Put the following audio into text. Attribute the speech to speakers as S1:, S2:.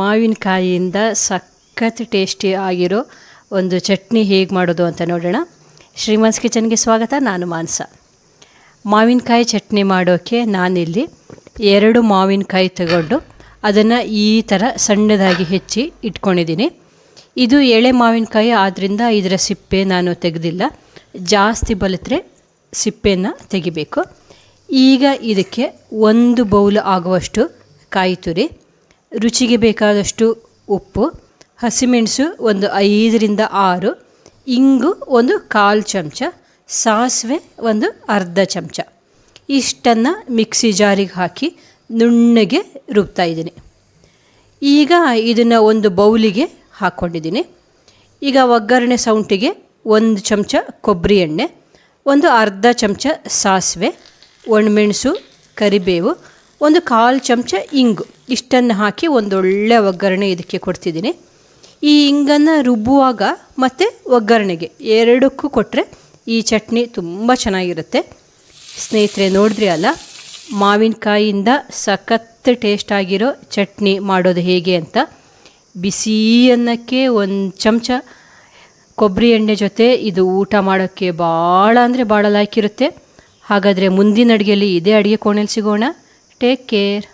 S1: ಮಾವಿನಕಾಯಿಯಿಂದ ಸಖತ್ ಟೇಸ್ಟಿ ಆಗಿರೋ ಒಂದು ಚಟ್ನಿ ಹೇಗೆ ಮಾಡೋದು ಅಂತ ನೋಡೋಣ. ಶ್ರೀಮನ್ಸ್ ಕಿಚನ್ಗೆ ಸ್ವಾಗತ, ನಾನು ಮಾನಸ. ಮಾವಿನಕಾಯಿ ಚಟ್ನಿ ಮಾಡೋಕ್ಕೆ ನಾನಿಲ್ಲಿ ಎರಡು ಮಾವಿನಕಾಯಿ ತಗೊಂಡು ಅದನ್ನು ಈ ಥರ ಸಣ್ಣದಾಗಿ ಹೆಚ್ಚಿ ಇಟ್ಕೊಂಡಿದ್ದೀನಿ. ಇದು ಎಳೆ ಮಾವಿನಕಾಯಿ ಆದ್ದರಿಂದ ಇದರ ಸಿಪ್ಪೆ ನಾನು ತೆಗೆದಿಲ್ಲ. ಜಾಸ್ತಿ ಬಲಿತ್ರೆ ಸಿಪ್ಪೆಯನ್ನು ತೆಗಿಬೇಕು. ಈಗ ಇದಕ್ಕೆ ಒಂದು ಬೌಲ್ ಆಗುವಷ್ಟು ಕಾಯಿ ತುರಿ ರುಚಿಗೆ ಬೇಕಾದಷ್ಟು ಉಪ್ಪು, ಹಸಿಮೆಣಸು ಒಂದು ಐದರಿಂದ ಆರು, ಇಂಗು ಒಂದು ಕಾಲು ಚಮಚ, ಸಾಸಿವೆ ಒಂದು ಅರ್ಧ ಚಮಚ. ಇಷ್ಟನ್ನು ಮಿಕ್ಸಿ ಜಾರಿಗೆ ಹಾಕಿ ನುಣ್ಣಗೆ ರುಬ್ತಾ ಇದ್ದೀನಿ. ಈಗ ಇದನ್ನು ಒಂದು ಬೌಲಿಗೆ ಹಾಕ್ಕೊಂಡಿದ್ದೀನಿ ಈಗ ಒಗ್ಗರಣೆ ಸೌಂಟಿಗೆ ಒಂದು ಚಮಚ ಕೊಬ್ಬರಿ ಎಣ್ಣೆ, ಒಂದು ಅರ್ಧ ಚಮಚ ಸಾಸಿವೆ, ಒಣಮೆಣಸು, ಕರಿಬೇವು ಒಂದು ಕಾಲು ಚಮಚ ಇಂಗು. ಇಷ್ಟನ್ನು ಹಾಕಿ ಒಂದೊಳ್ಳೆ ಒಗ್ಗರಣೆ ಇದಕ್ಕೆ ಕೊಡ್ತಿದ್ದೀನಿ. ಈ ಇಂಗನ್ನು ರುಬ್ಬುವಾಗ ಮತ್ತು ಒಗ್ಗರಣೆಗೆ ಎರಡಕ್ಕೂ ಕೊಟ್ಟರೆ ಈ ಚಟ್ನಿ ತುಂಬ ಚೆನ್ನಾಗಿರುತ್ತೆ. ಸ್ನೇಹಿತರೆ, ನೋಡಿದ್ರಿ ಅಲ್ಲ? ಮಾವಿನಕಾಯಿಯಿಂದ ಸಖತ್ ಟೇಸ್ಟ್ ಆಗಿರೋ ಚಟ್ನಿ ಮಾಡೋದು ಹೇಗೆ ಅಂತ. ಬಿಸಿ ಅನ್ನಕ್ಕೆ ಒಂದು ಚಮಚ ಕೊಬ್ಬರಿ ಎಣ್ಣೆ ಜೊತೆ ಇದು ಊಟ ಮಾಡೋಕ್ಕೆ ಭಾಳ ಅಂದರೆ ಭಾಳ ಲಾಯ್ಕಿರುತ್ತೆ. ಹಾಗಾದರೆ ಮುಂದಿನ ಅಡುಗೆಯಲ್ಲಿ ಇದೇ ಅಡುಗೆ ಕೋಣೆಯಲ್ಲಿ ಸಿಗೋಣ. Take care.